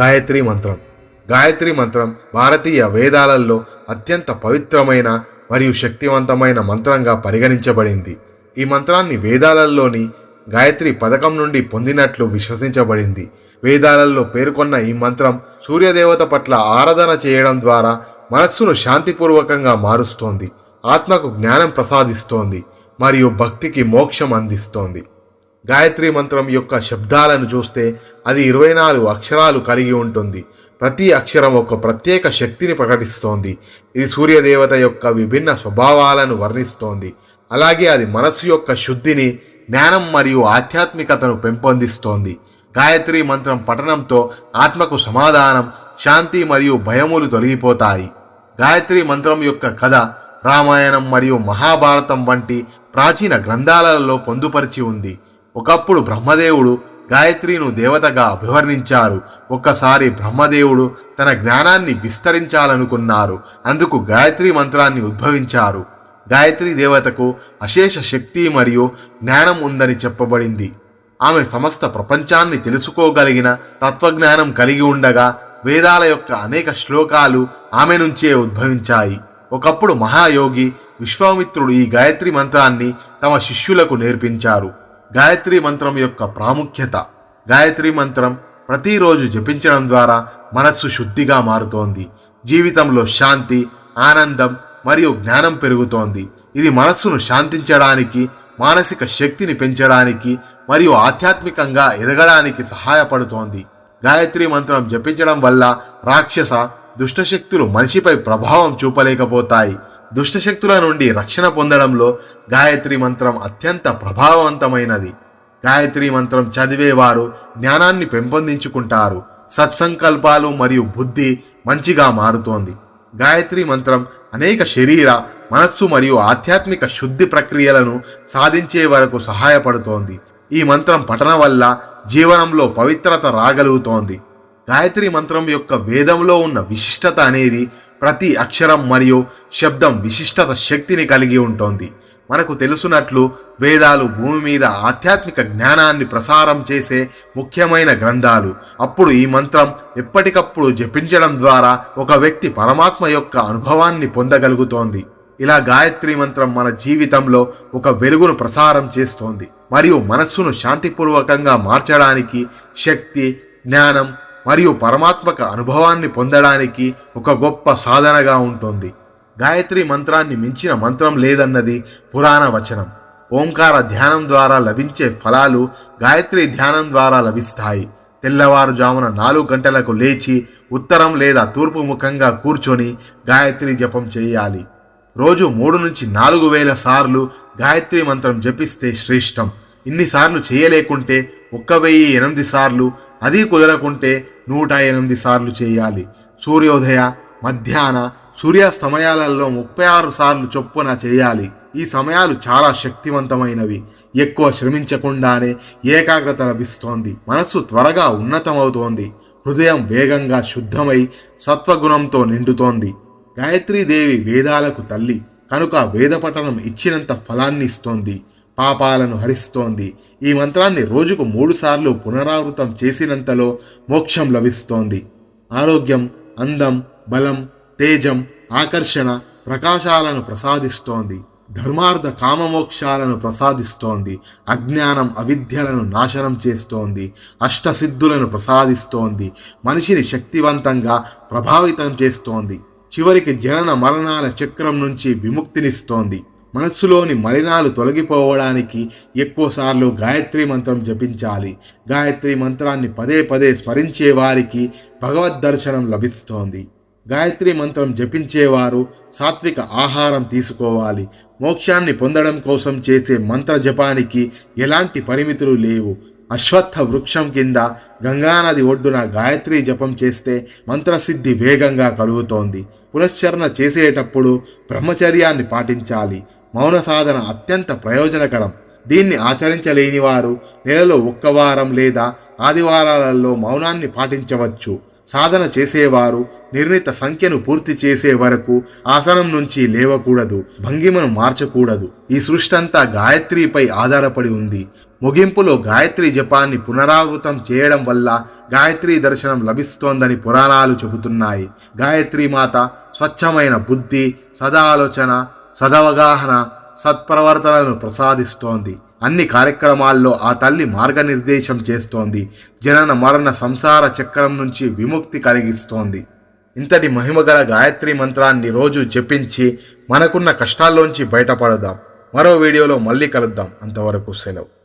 గాయత్రి మంత్రం. గాయత్రి మంత్రం భారతీయ వేదాలలో అత్యంత పవిత్రమైన మరియు శక్తివంతమైన మంత్రంగా పరిగణించబడింది. ఈ మంత్రాన్ని వేదాలలోని గాయత్రి పథకం నుండి పొందినట్లు విశ్వసించబడింది. వేదాలలో పేర్కొన్న ఈ మంత్రం సూర్యదేవత పట్ల ఆరాధన చేయడం ద్వారా మనస్సును శాంతిపూర్వకంగా మారుస్తోంది. ఆత్మకు జ్ఞానం ప్రసాదిస్తోంది. మరియు భక్తికి మోక్షం అందిస్తోంది. గాయత్రి మంత్రం యొక్క శబ్దాలను చూస్తే అది ఇరవై నాలుగు అక్షరాలు కలిగి ఉంటుంది. ప్రతి అక్షరం ఒక ప్రత్యేక శక్తిని ప్రకటిస్తోంది. ఇది సూర్యదేవత యొక్క విభిన్న స్వభావాలను వర్ణిస్తోంది. అలాగే అది మనస్సు యొక్క శుద్ధిని జ్ఞానం మరియు ఆధ్యాత్మికతను పెంపొందిస్తోంది. గాయత్రి మంత్రం పఠనంతో ఆత్మకు సమాధానం శాంతి మరియు భయములు తొలగిపోతాయి. గాయత్రి మంత్రం యొక్క కథ రామాయణం మరియు మహాభారతం వంటి ప్రాచీన గ్రంథాలలో పొందుపరిచి ఉంది. ఒకప్పుడు బ్రహ్మదేవుడు గాయత్రిను దేవతగా అభివర్ణించారు. ఒక్కసారి బ్రహ్మదేవుడు తన జ్ఞానాన్ని విస్తరించాలనుకున్నారు. అందుకు గాయత్రి మంత్రాన్ని ఉద్భవించారు. గాయత్రి దేవతకు అశేష శక్తి మరియు జ్ఞానం ఉందని చెప్పబడింది. ఆమె సమస్త ప్రపంచాన్ని తెలుసుకోగలిగిన తత్వజ్ఞానం కలిగి ఉండగా వేదాల యొక్క అనేక శ్లోకాలు ఆమె నుంచే ఉద్భవించాయి. ఒకప్పుడు మహాయోగి విశ్వామిత్రుడు ఈ గాయత్రి మంత్రాన్ని తమ శిష్యులకు నేర్పించారు. గాయత్రి మంత్రం యొక్క ప్రాముఖ్యత. గాయత్రి మంత్రం ప్రతిరోజు జపించడం ద్వారా మనస్సు శుద్ధిగా మారుతోంది. జీవితంలో శాంతి ఆనందం మరియు జ్ఞానం పెరుగుతోంది. ఇది మనస్సును శాంతించడానికి మానసిక శక్తిని పెంచడానికి మరియు ఆధ్యాత్మికంగా ఎదగడానికి సహాయపడుతోంది. గాయత్రి మంత్రం జపించడం వల్ల రాక్షస దుష్టశక్తులు మనిషిపై ప్రభావం చూపలేకపోతాయి. దుష్టశక్తుల నుండి రక్షణ పొందడంలో గాయత్రి మంత్రం అత్యంత ప్రభావవంతమైనది. గాయత్రి మంత్రం చదివేవారు జ్ఞానాన్ని పెంపొందించుకుంటారు. సత్సంకల్పాలు మరియు బుద్ధి మంచిగా మారుతోంది. గాయత్రి మంత్రం అనేక శరీర మనస్సు మరియు ఆధ్యాత్మిక శుద్ధి ప్రక్రియలను సాధించే వరకు సహాయపడుతోంది. ఈ మంత్రం పఠనం వల్ల జీవనంలో పవిత్రత రాగలుగుతోంది. గాయత్రి మంత్రం యొక్క వేదంలో ఉన్న విశిష్టత అనేది ప్రతి అక్షరం మరియు శబ్దం విశిష్టత శక్తిని కలిగి ఉంటుంది. మనకు తెలుసునట్లు వేదాలు భూమి మీద ఆధ్యాత్మిక జ్ఞానాన్ని ప్రసారం చేసే ముఖ్యమైన గ్రంథాలు. అప్పుడు ఈ మంత్రం ఎప్పటికప్పుడు జపించడం ద్వారా ఒక వ్యక్తి పరమాత్మ యొక్క అనుభవాన్ని పొందగలుగుతోంది. ఇలా గాయత్రి మంత్రం మన జీవితంలో ఒక వెలుగును ప్రసారం చేస్తోంది. మరియు మనస్సును శాంతిపూర్వకంగా మార్చడానికి శక్తి జ్ఞానం మరియు పరమాత్మక అనుభవాన్ని పొందడానికి ఒక గొప్ప సాధనగా ఉంటుంది. గాయత్రి మంత్రాన్ని మించిన మంత్రం లేదన్నది పురాణ వచనం. ఓంకార ధ్యానం ద్వారా లభించే ఫలాలు గాయత్రి ధ్యానం ద్వారా లభిస్తాయి. తెల్లవారుజామున నాలుగు గంటలకు లేచి ఉత్తరం లేదా తూర్పు ముఖంగా కూర్చొని గాయత్రి జపం చేయాలి. రోజు మూడు నుంచి నాలుగు వేల సార్లు గాయత్రి మంత్రం జపిస్తే శ్రేష్టం. ఇన్నిసార్లు చేయలేకుంటే ఒక్క వెయ్యి ఎనిమిది సార్లు అది కుదరకుంటే నూట ఎనిమిది సార్లు చేయాలి. సూర్యోదయ మధ్యాహ్న సూర్యాస్తమయాలలో ముప్పై ఆరు సార్లు చొప్పున చేయాలి. ఈ సమయాలు చాలా శక్తివంతమైనవి. ఎక్కువ శ్రమించకుండానే ఏకాగ్రత లభిస్తోంది. మనస్సు త్వరగా ఉన్నతమవుతోంది. హృదయం వేగంగా శుద్ధమై సత్వగుణంతో నిండుతోంది. గాయత్రీదేవి వేదాలకు తల్లి. కనుక వేద పఠనం ఇచ్చినంత ఫలాన్ని ఇస్తోంది. పాపాలను హరిస్తోంది. ఈ మంత్రాన్ని రోజుకు మూడుసార్లు పునరావృతం చేసినంతలో మోక్షం లభిస్తోంది. ఆరోగ్యం అందం బలం తేజం ఆకర్షణ ప్రకాశాలను ప్రసాదిస్తోంది. ధర్మార్థ కామమోక్షాలను ప్రసాదిస్తోంది. అజ్ఞానం అవిద్యలను నాశనం చేస్తోంది. అష్టసిద్ధులను ప్రసాదిస్తోంది. మనిషిని శక్తివంతంగా ప్రభావితం చేస్తోంది. చివరికి జనన మరణాల చక్రం నుంచి విముక్తినిస్తోంది. మనస్సులోని మలినాలు తొలగిపోవడానికి ఎక్కువసార్లు గాయత్రి మంత్రం జపించాలి. గాయత్రి మంత్రాన్ని పదే పదే స్మరించే వారికి భగవద్ దర్శనం లభిస్తోంది. గాయత్రి మంత్రం జపించేవారు సాత్విక ఆహారం తీసుకోవాలి. మోక్షాన్ని పొందడం కోసం చేసే మంత్ర జపానికి ఎలాంటి పరిమితులు లేవు. అశ్వత్థ వృక్షం కింద గంగానది ఒడ్డున గాయత్రి జపం చేస్తే మంత్రసిద్ధి వేగంగా కలుగుతోంది. పునశ్చరణ చేసేటప్పుడు బ్రహ్మచర్యాన్ని పాటించాలి. మౌన సాధన అత్యంత ప్రయోజనకరం. దీన్ని ఆచరించలేని వారు నెలలో ఒక్క వారం లేదా ఆదివారాలలో మౌనాన్ని పాటించవచ్చు. సాధన చేసేవారు నిర్ణీత సంఖ్యను పూర్తి చేసే వరకు ఆసనం నుంచి లేవకూడదు భంగిమను మార్చకూడదు. ఈ సృష్టి అంతా గాయత్రిపై ఆధారపడి ఉంది. ముగింపులో గాయత్రి జపాన్ని పునరావృతం చేయడం వల్ల గాయత్రి దర్శనం లభిస్తోందని పురాణాలు చెబుతున్నాయి. గాయత్రి మాత స్వచ్ఛమైన బుద్ధి సదా ఆలోచన సదవగాహన సత్ప్రవర్తనను ప్రసాదిస్తోంది. అన్ని కార్యక్రమాల్లో ఆ తల్లి మార్గనిర్దేశం చేస్తోంది. జనన మరణ సంసార చక్రం నుంచి విముక్తి కలిగిస్తోంది. ఇంతటి మహిమగల గాయత్రి మంత్రాన్ని రోజు జపించి మనకున్న కష్టాల్లోంచి బయటపడదాం. మరో వీడియోలో మళ్ళీ కలుద్దాం. అంతవరకు సెలవు.